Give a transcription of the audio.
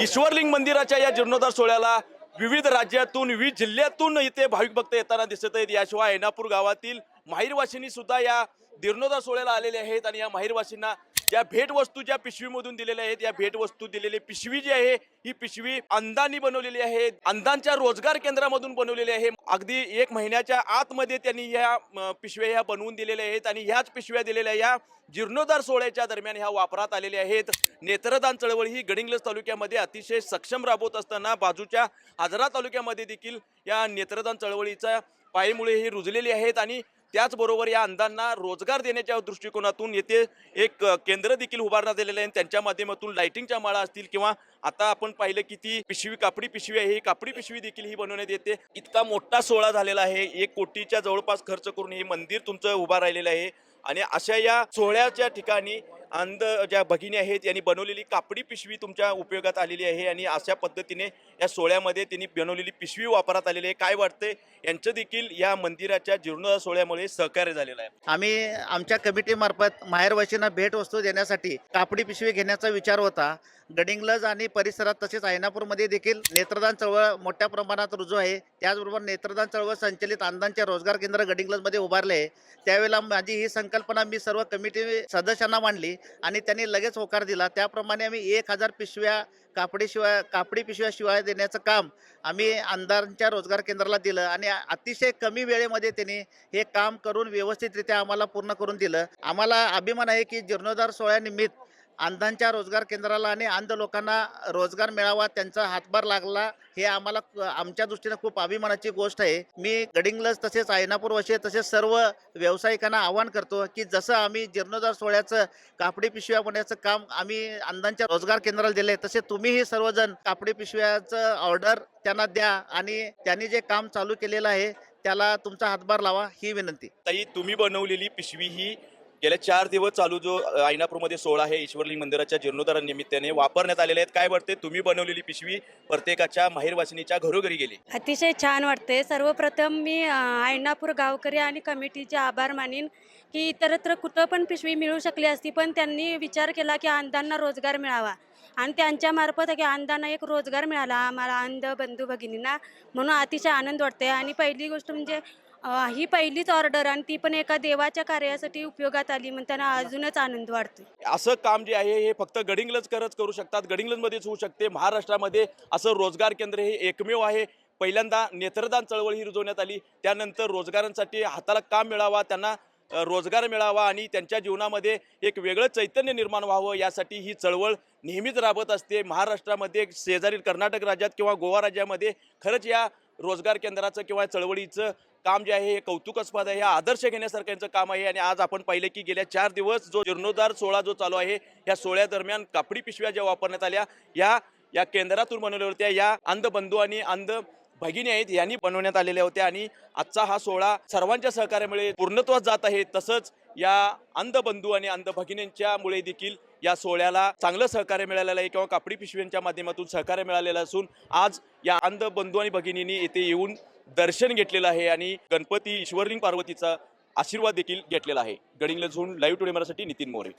ईश्वरलिंग मंदिराच्या या जीर्णोद्धार सोहळ्याला विविध राज्यातून विविध जिल्ह्यातून इथे भाविक भक्त येताना दिसत आहेत. याशिवाय ऐनापूर गावातील माहीरवासिनी सुद्धा या दीर्णोदा सोहळ्याला आलेले आहेत आणि या माहीरवासींना ज्या भेटवस्तू ज्या पिशवीमधून दिलेल्या आहेत या भेटवस्तू दिलेली पिशवी जी आहे ही पिशवी अंदांनी बनवलेली आहे अंदांच्या रोजगार केंद्रामधून बनवलेली आहे. अगदी एक महिन्याच्या आतमध्ये त्यांनी या पिशव्या ह्या बनवून दिलेल्या आहेत आणि ह्याच पिशव्या दिलेल्या या जीर्णोद्धार सोहळ्याच्या दरम्यान ह्या वापरात आलेल्या आहेत. नेत्रदान चळवळी ही गडिंग्लज तालुक्यामध्ये अतिशय सक्षम राबवत असताना बाजूच्या आजरा तालुक्यामध्ये देखील या नेत्रदान चळवळीच्या पायीमुळे ही रुजलेली आहेत आणि त्याचबरोबर या अंधांना रोजगार देण्याच्या दृष्टिकोनातून येथे एक केंद्र देखील उभारण्यात आलेलं आहे. आणि त्यांच्या माध्यमातून लाइटिंगच्या माळा असतील किंवा आता आपण पाहिलं की ती पिशवी कापडी पिशवी आहे. ही कापडी पिशवी देखील ही बनवण्यात येते. इतका मोठा सोहळा झालेला आहे. एक कोटीच्या जवळपास खर्च करून हे मंदिर तुमचं उभा राहिलेलं आहे. आणि अशा या सोहळ्याच्या ठिकाणी अंध ज्या भगिनी आहेत यांनी बनवलेली कापडी पिशवी तुमच्या उपयोगात आलेली आहे आणि अशा पद्धतीने या सोहळ्यामध्ये त्यांनी बनवलेली पिशवी वापरात आलेली आहे. काय वाटते यांचं देखील या मंदिराच्या जीर्णोद्धार सोहळ्यामुळे सहकार्य झालेलं आहे. आम्ही आमच्या कमिटीमार्फत माहेरवाशींना भेटवस्तू देण्यासाठी कापडी पिशवी घेण्याचा विचार होता. गडिंग्लज आणि परिसरात तसेच ऐनापूरमध्ये देखील नेत्रदान चळवळ मोठ्या प्रमाणात रुजू आहे. त्याचबरोबर नेत्रदान चळवळ संचलित अंधांचे रोजगार केंद्र गडिंग्लजमध्ये उभारले आहे. त्यावेळेला माझी ही संकल्पना मी सर्व कमिटी सदस्यांना मांडली. आणि त्यांनी लगेच होकार दिला. त्याप्रमाणे आम्ही एक हजार पिशव्या कापडी शिवाय कापडी पिशव्या शिवाय देण्याचं काम आम्ही आमदारांच्या रोजगार केंद्राला दिलं आणि अतिशय कमी वेळेमध्ये त्यांनी हे काम करून व्यवस्थितरित्या आम्हाला पूर्ण करून दिलं. आम्हाला अभिमान आहे की जीर्णोद्धार सोहळ्यानिमित्त अंधांच्या रोजगार केंद्राला आणि अंध लोकांना रोजगार मिळावा त्यांचा हातभार लागला हे आम्हाला आमच्या दृष्टीने खूप अभिमानाची गोष्ट आहे. मी गडिंगलज तसेच ऐनापूर वशे तसेच सर्व व्यावसायिकांना आवाहन करतो की जसं आम्ही जीर्णोद्धार सोहळ्याचं कापडी पिशव्या बनवायचं काम आम्ही अंधांच्या रोजगार केंद्राला दिले तसे तुम्हीही सर्वजण कापडी पिशव्याचं ऑर्डर त्यांना द्या आणि त्यांनी जे काम चालू केलेलं आहे त्याला तुमचा हातभार लावा ही विनंती. ताई तुम्ही बनवलेली पिशवी ही गेल्या चार दिवस चालू जो आयनापूरमध्ये सोहळा आहे ईश्वरलिंग मंदिराच्या जीर्णोद्धारानिमित्ताने वापरण्यात आलेले आहेत. काय वाटते तुम्ही बनवलेली पिशवी प्रत्येकाच्या माहेरवासिनीच्या घरोघरी गेली. अतिशय छान वाटते. सर्वप्रथम मी आयनापूर गावकरी आणि कमिटीचे आभार मानीन की इतरत्र कुठं पण पिशवी मिळू शकली असती पण त्यांनी विचार केला की अंधांना रोजगार मिळावा. आणि त्यांच्यामार्फत की अंधांना एक रोजगार मिळाला आम्हाला अंध बंधू भगिनींना. म्हणून अतिशय आनंद वाटते आणि पहिली गोष्ट म्हणजे ही पहिलीच ऑर्डर आणि ती पण एका देवाच्या कार्यासाठी उपयोगात आली म्हणून त्यांना अजूनच आनंद वाटतो असं काम जे आहे हे फक्त गडिंग्लज करत करू शकतात. गडिंग्लजमध्येच होऊ शकते. महाराष्ट्रामध्ये असं रोजगार केंद्र हे एकमेव आहे. पहिल्यांदा नेत्रदान चळवळ ही रुजवण्यात आली. त्यानंतर रोजगारांसाठी हाताला काम मिळावा त्यांना अ, रोजगार मिळावा आणि त्यांच्या जीवनामध्ये एक वेगळं चैतन्य निर्माण व्हावं यासाठी ही चळवळ नेहमीच राबत असते. महाराष्ट्रामध्ये शेजारील कर्नाटक राज्यात किंवा गोवा राज्यामध्ये खरंच या रोजगार केंद्राचं किंवा चळवळीचं काम जे आहे हे कौतुकास्पद आहे. हे आदर्श घेण्यासारखं यांचं काम आहे. आणि आज आपण पाहिले की गेल्या चार दिवस जो जीर्णोद्धार सोहळा जो चालू आहे या सोहळ्यादरम्यान कापडी पिशव्या ज्या वापरण्यात आल्या या या केंद्रातून बनवल्या होत्या. या अंध बंधू आणि अंध भगिनी आहेत यांनी बनवण्यात आलेल्या होत्या. आणि आजचा हा सोहळा सर्वांच्या सहकार्यामुळे पूर्णत्वास जात आहे. तसंच या अंध बंधू आणि अंध भगिनींच्यामुळे देखील या सोहळ्याला चांगलं सहकार्य मिळालेलं आहे किंवा कापडी पिशव्यांच्या माध्यमातून सहकार्य मिळालेलं असून आज या अंध बंधू आणि भगिनींनी येथे येऊन दर्शन घेतलेलं आहे आणि गणपती ईश्वरलिंग पार्वतीचा आशीर्वाद देखील घेतलेला आहे. गडिंग्लजहून लाईव्ह टुडे मराठी नितीन मोरे.